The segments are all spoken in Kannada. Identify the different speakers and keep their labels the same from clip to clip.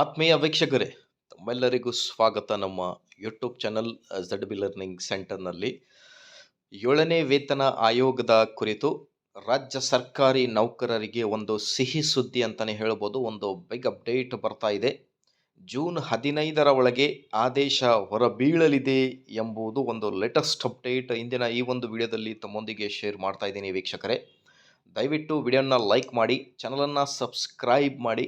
Speaker 1: ಆತ್ಮೀಯ ವೀಕ್ಷಕರೇ, ತಮ್ಮೆಲ್ಲರಿಗೂ ಸ್ವಾಗತ ನಮ್ಮ YouTube channel Z B learning ಸೆಂಟರ್ನಲ್ಲಿ ಏಳನೇ ವೇತನ ಆಯೋಗದ ಕುರಿತು ರಾಜ್ಯ ಸರ್ಕಾರಿ ನೌಕರರಿಗೆ ಒಂದು ಸಿಹಿ ಸುದ್ದಿ ಅಂತಲೇ ಹೇಳ್ಬೋದು. ಒಂದು ಬಿಗ್ ಅಪ್ಡೇಟ್ ಬರ್ತಾ ಇದೆ. ಜೂನ್ ಹದಿನೈದರ ಒಳಗೆ ಆದೇಶ ಹೊರಬೀಳಲಿದೆ ಎಂಬುದು ಒಂದು ಲೇಟೆಸ್ಟ್ ಅಪ್ಡೇಟ್ ಇಂದಿನ ಈ ಒಂದು ವಿಡಿಯೋದಲ್ಲಿ ತಮ್ಮೊಂದಿಗೆ ಶೇರ್ ಮಾಡ್ತಾ ಇದ್ದೀನಿ ವೀಕ್ಷಕರೇ. ದಯವಿಟ್ಟು ವಿಡಿಯೋನ ಲೈಕ್ ಮಾಡಿ ಚಾನಲನ್ನು ಸಬ್ಸ್ಕ್ರೈಬ್ ಮಾಡಿ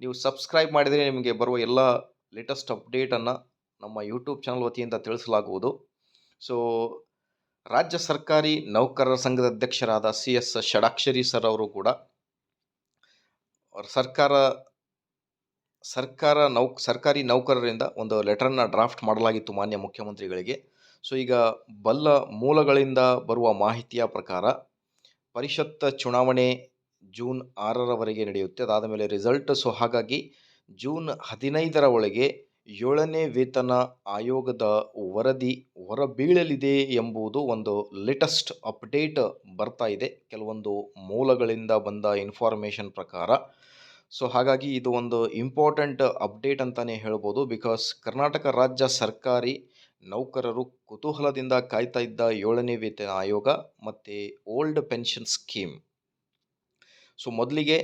Speaker 1: ನೀವು ಸಬ್ಸ್ಕ್ರೈಬ್ ಮಾಡಿದರೆ ನಿಮಗೆ ಬರುವ ಎಲ್ಲ ಲೇಟೆಸ್ಟ್ ಅಪ್ಡೇಟನ್ನು ನಮ್ಮ ಯೂಟ್ಯೂಬ್ ಚಾನಲ್ ವತಿಯಿಂದ ತಿಳಿಸಲಾಗುವುದು. ಸೊ ರಾಜ್ಯ ಸರ್ಕಾರಿ ನೌಕರರ ಸಂಘದ ಅಧ್ಯಕ್ಷರಾದ ಸಿ ಎಸ್ ಷಡಾಕ್ಷರಿ ಸರ್ ಅವರು ಕೂಡ ಸರ್ಕಾರ ಸರ್ಕಾರ ನೌಕ್ ಸರ್ಕಾರಿ ನೌಕರರಿಂದ ಒಂದು ಲೆಟರನ್ನು ಡ್ರಾಫ್ಟ್ ಮಾಡಲಾಗಿತ್ತು ಮಾನ್ಯ ಮುಖ್ಯಮಂತ್ರಿಗಳಿಗೆ. ಸೊ ಈಗ ಬಲ್ಲ ಮೂಲಗಳಿಂದ ಬರುವ ಮಾಹಿತಿಯ ಪ್ರಕಾರ ಪರಿಷತ್ ಚುನಾವಣೆ ಜೂನ್ ಆರರವರೆಗೆ ನಡೆಯುತ್ತೆ. ಅದಾದ ಮೇಲೆ ರಿಸಲ್ಟ್ ಸೊ ಹಾಗಾಗಿ ಜೂನ್ ಹದಿನೈದರ ಒಳಗೆ ಏಳನೇ ವೇತನ ಆಯೋಗದ ವರದಿ ಹೊರಬೀಳಲಿದೆ ಎಂಬುದು ಒಂದು ಲೇಟೆಸ್ಟ್ ಅಪ್ಡೇಟ್ ಬರ್ತಾ ಇದೆ. ಕೆಲವೊಂದು ಮೂಲಗಳಿಂದ ಬಂದ ಇನ್ಫಾರ್ಮೇಷನ್ ಪ್ರಕಾರ. ಸೊ ಹಾಗಾಗಿ ಇದು ಒಂದು ಇಂಪಾರ್ಟೆಂಟ್ ಅಪ್ಡೇಟ್ ಅಂತಲೇ ಹೇಳ್ಬೋದು. ಬಿಕಾಸ್ ಕರ್ನಾಟಕ ರಾಜ್ಯ ಸರ್ಕಾರಿ ನೌಕರರು ಕುತೂಹಲದಿಂದ ಕಾಯ್ತಾ ಇದ್ದ ಏಳನೇ ವೇತನ ಆಯೋಗ ಮತ್ತು ಓಲ್ಡ್ ಪೆನ್ಷನ್ ಸ್ಕೀಮ್ ಸೊ ಮೊದಲಿಗೆ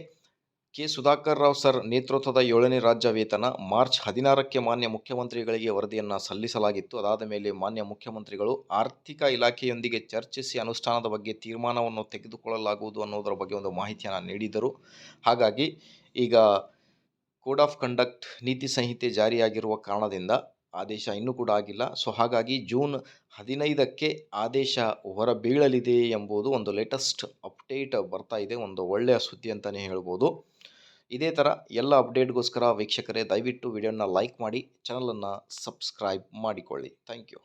Speaker 1: ಕೆ. ಸುಧಾಕರ್ ರಾವ್ ಸರ್ ನೇತೃತ್ವದ ಏಳನೇ ರಾಜ್ಯ ವೇತನ ಮಾರ್ಚ್ ಹದಿನಾರಕ್ಕೆ ಮಾನ್ಯ ಮುಖ್ಯಮಂತ್ರಿಗಳಿಗೆ ವರದಿಯನ್ನು ಸಲ್ಲಿಸಲಾಗಿತ್ತು. ಅದಾದ ಮೇಲೆ ಮಾನ್ಯ ಮುಖ್ಯಮಂತ್ರಿಗಳು ಆರ್ಥಿಕ ಇಲಾಖೆಯೊಂದಿಗೆ ಚರ್ಚಿಸಿ ಅನುಷ್ಠಾನದ ಬಗ್ಗೆ ತೀರ್ಮಾನವನ್ನು ತೆಗೆದುಕೊಳ್ಳಲಾಗುವುದು ಅನ್ನೋದರ ಬಗ್ಗೆ ಒಂದು ಮಾಹಿತಿಯನ್ನು ನೀಡಿದರು. ಹಾಗಾಗಿ ಈಗ ಕೋಡ್ ಆಫ್ ಕಂಡಕ್ಟ್ ನೀತಿ ಸಂಹಿತೆ ಜಾರಿಯಾಗಿರುವ ಕಾರಣದಿಂದ ಆದೇಶ ಇನ್ನೂ ಕೂಡ ಆಗಿಲ್ಲ. ಸೊ ಹಾಗಾಗಿ ಜೂನ್ ಹದಿನೈದಕ್ಕೆ ಆದೇಶ ಹೊರಬೀಳಲಿದೆ ಎಂಬುದು ಒಂದು ಲೇಟೆಸ್ಟ್ ಅಪ್ಡೇಟ್ ಬರ್ತಾ ಇದೆ, ಒಂದು ಒಳ್ಳೆಯ ಸುದ್ದಿ ಅಂತಲೇ ಹೇಳ್ಬೋದು. ಇದೇ ಥರ ಎಲ್ಲ ಅಪ್ಡೇಟ್ಗೋಸ್ಕರ ವೀಕ್ಷಕರೇ ದಯವಿಟ್ಟು ವಿಡಿಯೋನ ಲೈಕ್ ಮಾಡಿ ಚಾನಲನ್ನು ಸಬ್ಸ್ಕ್ರೈಬ್ ಮಾಡಿಕೊಳ್ಳಿ. Thank you